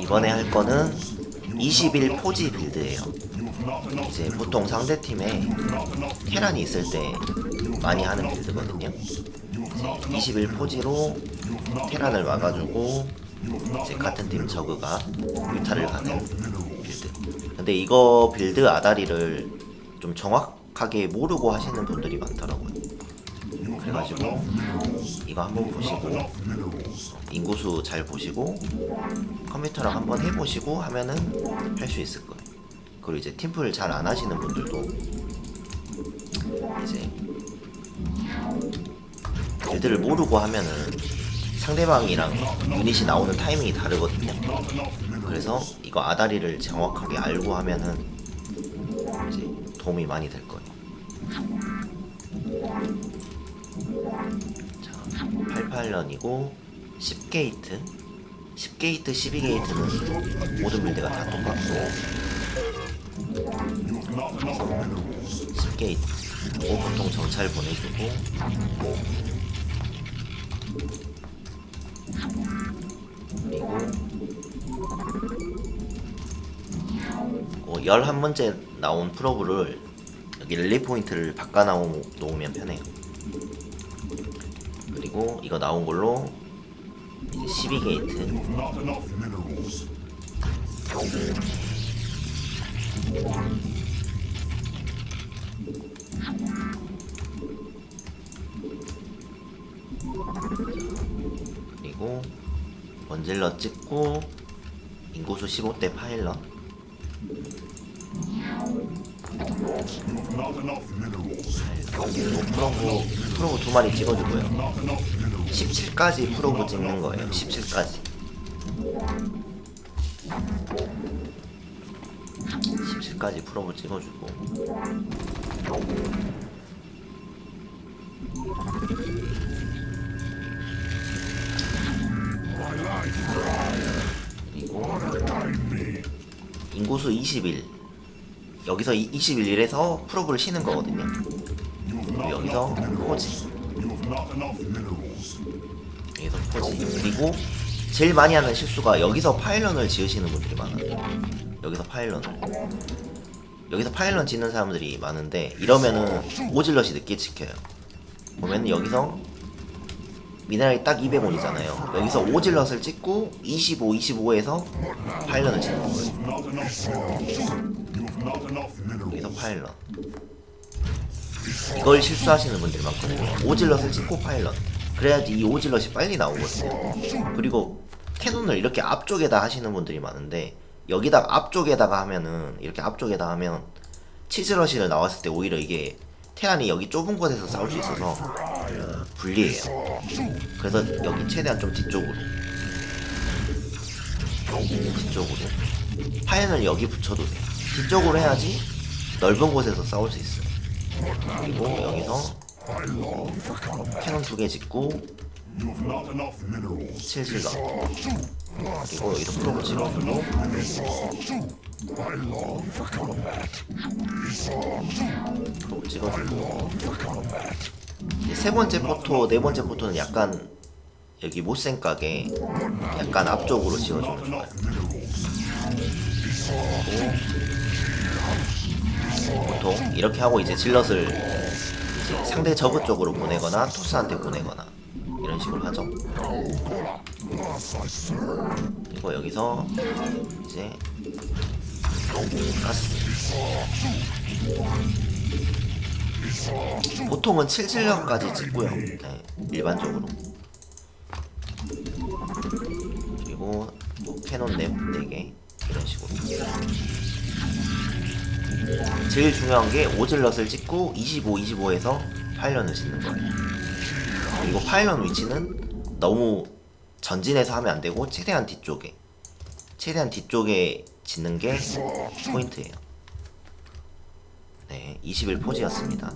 이번에 할 거는 21 포지 빌드예요. 이제 보통 상대 팀에 테란이 있을 때 많이 하는 빌드거든요. 21 포지로 테란을 막아주고 이제 같은 팀 저그가 유타를 가는 빌드. 근데 이거 빌드 아다리를 좀 정확하게 모르고 하시는 분들이 많더라고요. 그래가지고 이거 한번 보시고 인구수 잘 보시고 컴퓨터랑 한번 해보시고 하면은 할 수 있을 거예요. 그리고 이제 팀플 잘 안 하시는 분들도 이제 빌드를 모르고 하면은 상대방이랑 유닛이 나오는 타이밍이 다르거든요. 그래서 이거 아다리를 정확하게 알고 하면은 이제 도움이 많이 될 거예요. 자, 88년이고 10게이트 10게이트 12게이트는 모든 빌드가 다 똑같고 10게이트 고 보통 정찰 보내주고 그리고 어, 11문제 나온 프로브를 여기 릴리 포인트를 바꿔 놓으면 편해요 그리고 이거 나온 걸로 이제 12게이트. 그리고 원질러 찍고 인구수 15대 파일럿 프로브 프로브 두 마리 찍어주고요. 17까지 프로브 찍는 거예요. 17까지. 17까지 프로브 찍어주고. 인구수 21 여기서 21에서 프로브를 쉬는 거거든요. 그리고 여기서 포지 여기서 포지 그리고 제일 많이 하는 실수가 여기서 파일런을 지으시는 분들이 많아요. 여기서 파일런을. 여기서 파일런 짓는 사람들이 많은데 이러면은 오질럿이 늦게 지켜요. 보면 여기서 미네랄이 딱 200원이잖아요. 여기서 오질럿을 찍고 25, 25에서 파일런을 짓는 거예요 여기서 파일런 이걸 실수하시는 분들이 많거든요. 오질럿을 찍고 파일런 그래야지 이 오질럿이 빨리 나오거든요. 그리고 캐논을 이렇게 앞쪽에다 하시는 분들이 많은데 여기다 앞쪽에다가 하면은 이렇게 앞쪽에다 하면 치즈러시를 나왔을 때 오히려 이게 테란이 여기 좁은 곳에서 싸울 수 있어서 어, 불리해요. 그래서 여기 최대한 좀 뒤쪽으로. 뒤쪽으로. 파연을 여기 붙여도 돼요 뒤쪽으로 해야지 넓은 곳에서 싸울 수 있어요. 그리고 여기서 캐논 두 개 짓고 칠질러 그리고 여기서 프로브 찍어주고. 프로브 찍어주고 세 번째 포토 네 번째 포토는 약간 여기 못생각에 약간 앞쪽으로 지어주면 좋아요. 그리고 보통 이렇게 하고 이제 질럿을 이제 상대 저그 쪽으로 보내거나 토스한테 보내거나 이런 식으로 하죠. 그리고 여기서 이제 가스. 보통은 7질럿까지 찍고요. 네, 일반적으로. 그리고 뭐 캐논 4, 4개 이런 식으로. 제일 중요한 게 오질럿을 찍고 25, 25에서 파일런을 짓는 거예요. 그리고 파일런 위치는 너무 전진해서 하면 안 되고 최대한 뒤쪽에 최대한 뒤쪽에 짓는 게 포인트예요. 네, 21 포지였습니다.